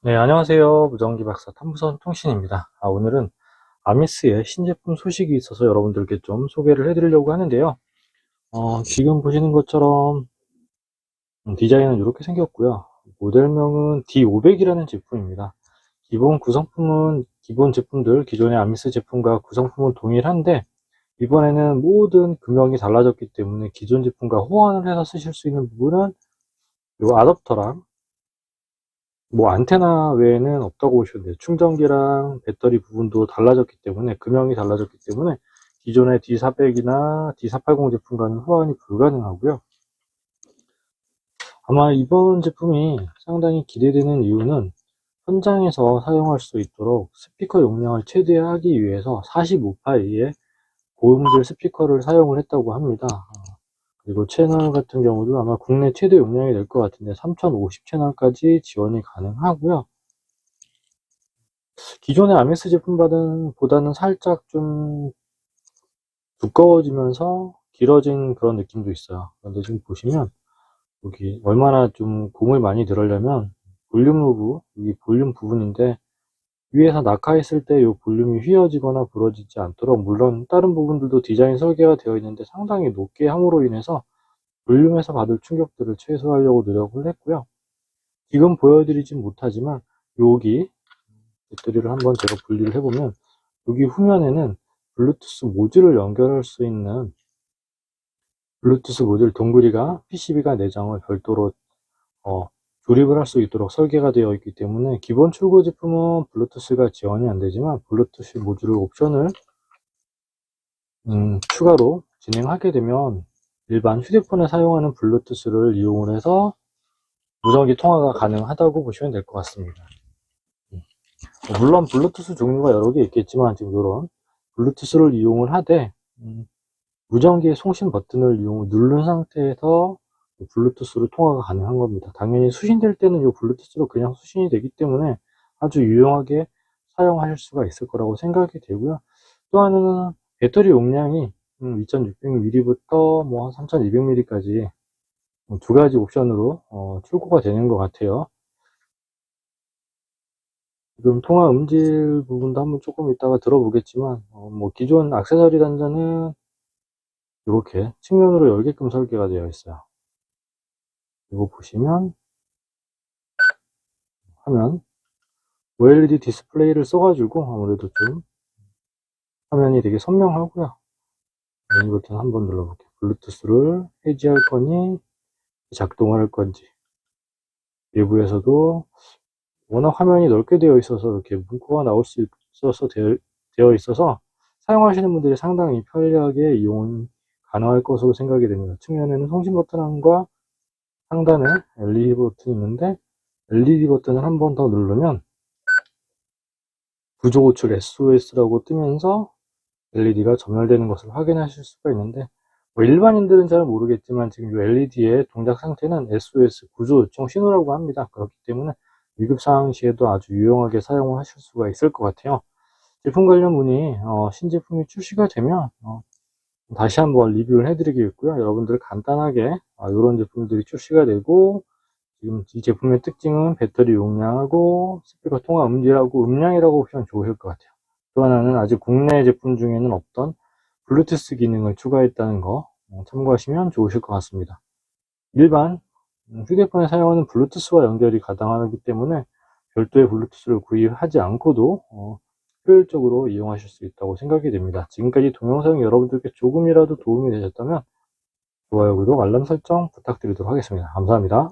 네, 안녕하세요. 무전기 박사 탐부선 통신입니다. 아, 오늘은 아미스의 신제품 소식이 있어서 여러분들께 좀 소개를 해드리려고 하는데요. 어, 지금 보시는 것처럼 음, 디자인은 이렇게 생겼고요. 모델명은 D500이라는 제품입니다. 기본 구성품은 기본 제품들, 기존의 아미스 제품과 구성품은 동일한데 이번에는 모든 금형이 달라졌기 때문에 기존 제품과 호환을 해서 쓰실 수 있는 부분은 이 아답터랑 뭐 안테나 외에는 없다고 보시면 돼요. 충전기랑 배터리 부분도 달라졌기 때문에 금형이 달라졌기 때문에 기존의 D400이나 D480 제품과는 호환이 불가능하고요. 아마 이번 제품이 상당히 기대되는 이유는 현장에서 사용할 수 있도록 스피커 용량을 최대화하기 위해서 45파이의 고음질 스피커를 사용을 했다고 합니다. 그리고 채널 같은 경우도 아마 국내 최대 용량이 될 것 같은데 3050 채널까지 지원이 가능하고요. 기존의 아메스 제품보다는 살짝 좀 두꺼워지면서 길어진 그런 느낌도 있어요. 그런데 지금 보시면 여기 얼마나 좀 공을 많이 들으려면 볼륨 로브, 여기 볼륨 부분인데 위에서 낙하했을 때 이 볼륨이 휘어지거나 부러지지 않도록 물론 다른 부분들도 디자인 설계가 되어 있는데 상당히 높게 함으로 인해서 볼륨에서 받을 충격들을 최소화하려고 노력을 했고요. 지금 보여드리진 못하지만 여기 배터리를 한번 제가 분리를 해보면 여기 후면에는 블루투스 모듈을 연결할 수 있는 블루투스 모듈 동그리가 PCB가 내장을 별도로 어, 조립을 할 수 있도록 설계가 되어 있기 때문에 기본 출고 제품은 블루투스가 지원이 안 되지만 블루투스 모듈 옵션을 음, 추가로 진행하게 되면 일반 휴대폰에 사용하는 블루투스를 이용을 해서 무전기 통화가 가능하다고 보시면 될 것 같습니다. 음. 물론 블루투스 종류가 여러 개 있겠지만 지금 이런 블루투스를 이용을 하되 음, 무전기의 송신 버튼을 이용 누른 상태에서 블루투스로 통화가 가능한 겁니다. 당연히 수신될 때는 이 블루투스로 그냥 수신이 되기 때문에 아주 유용하게 사용하실 수가 있을 거라고 생각이 되고요. 또 하나는 배터리 용량이 2600mAh부터 뭐 3200mAh까지 두 가지 옵션으로 어, 출고가 되는 것 같아요. 지금 통화 음질 부분도 한번 조금 이따가 들어보겠지만 어, 뭐 기존 악세사리 단자는 이렇게 측면으로 열게끔 설계가 되어 있어요. 이거 보시면 화면 OLED 디스플레이를 써가지고 아무래도 좀 화면이 되게 선명하고요. 메뉴 버튼 한번 눌러볼게요. 블루투스를 해지할 거니 작동을 할 건지 외부에서도 워낙 화면이 넓게 되어 있어서 이렇게 문구가 나올 수 있어서 되어 있어서 사용하시는 분들이 상당히 편리하게 이용 가능할 것으로 생각이 됩니다. 측면에는 송신 버튼과 상단에 LED 버튼이 있는데 LED 버튼을 한 번 더 누르면 구조 고출 SOS라고 뜨면서 LED가 점열되는 것을 확인하실 수가 있는데 뭐 일반인들은 잘 모르겠지만 지금 이 LED의 동작 상태는 SOS 구조 요청 신호라고 합니다. 그렇기 때문에 위급 상황 시에도 아주 유용하게 사용을 하실 수가 있을 것 같아요. 제품 관련 문의 어, 신제품이 출시가 되면 어, 다시 한번 리뷰를 해드리겠고요. 여러분들 간단하게 어, 이런 제품들이 출시가 되고 지금 이 제품의 특징은 배터리 용량하고 스피커 통화 음질하고 음량이라고 보시면 좋을 것 같아요. 또 하나는 아직 국내 제품 중에는 없던 블루투스 기능을 추가했다는 거 어, 참고하시면 좋으실 것 같습니다. 일반 휴대폰에 사용하는 블루투스와 연결이 가능하기 때문에 별도의 블루투스를 구입하지 않고도 어, 효율적으로 이용하실 수 있다고 생각이 됩니다. 지금까지 동영상이 여러분들께 조금이라도 도움이 되셨다면 좋아요, 구독, 알람 설정 부탁드리도록 하겠습니다. 감사합니다.